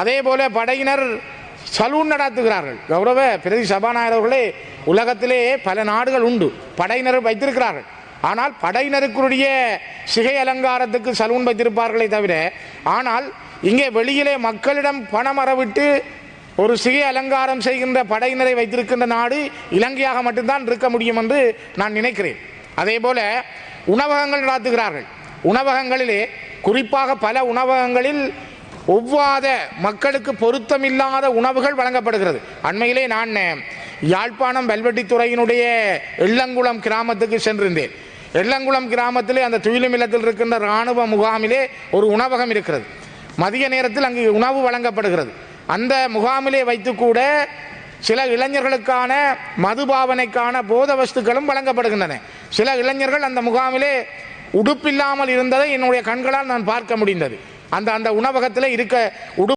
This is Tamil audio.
அதே போல படையினர் சலூன் நடத்துகிறார்கள். கௌரவ பிரதி சபாநாயகர் அவர்களே உலகத்திலே பல நாடுகள் உண்டு. படையினர் வைத்திருக்கிறார்கள். ஆனால் படையினருக்குரிய சிகை அலங்காரத்துக்கு சலூன் வைத்திருப்பார்களே தவிர ஆனால் இங்கே வெளியிலே மக்களிடம் பணம் அறவிட்டு ஒரு சிகை அலங்காரம் செய்கின்ற படையினரை வைத்திருக்கின்ற நாடு இலங்கையாக மட்டும்தான் இருக்க முடியும் என்று நான் நினைக்கிறேன். அதே போல உணவகங்கள் நடத்துகிறார்கள். உணவகங்களிலே குறிப்பாக பல உணவகங்களில் ஒவ்வாத மக்களுக்கு பொருத்தமில்லாத உணவுகள் வழங்கப்படுகிறது. அண்மையிலே நான் யாழ்ப்பாணம் வெல்வெட்டித்துறையினுடைய எள்ளங்குளம் கிராமத்துக்கு சென்றிருந்தேன். எள்ளங்குளம் கிராமத்திலே அந்த துயிலும் இல்லத்தில் இருக்கின்ற இராணுவ முகாமிலே ஒரு உணவகம் இருக்கிறது. மதிய நேரத்தில் அங்கு உணவு வழங்கப்படுகிறது. அந்த முகாமிலே வைத்து கூட சில இளைஞர்களுக்கான மதுபாவனைக்கான போத வஸ்துக்களும் வழங்கப்படுகின்றன. சில இளைஞர்கள் அந்த முகாமிலே உடுப்பில்லாமல் இருந்ததை என்னுடைய கண்களால் நான் பார்க்க முடிந்தது. அந்த அந்த உணவகத்தில் இருக்க உடு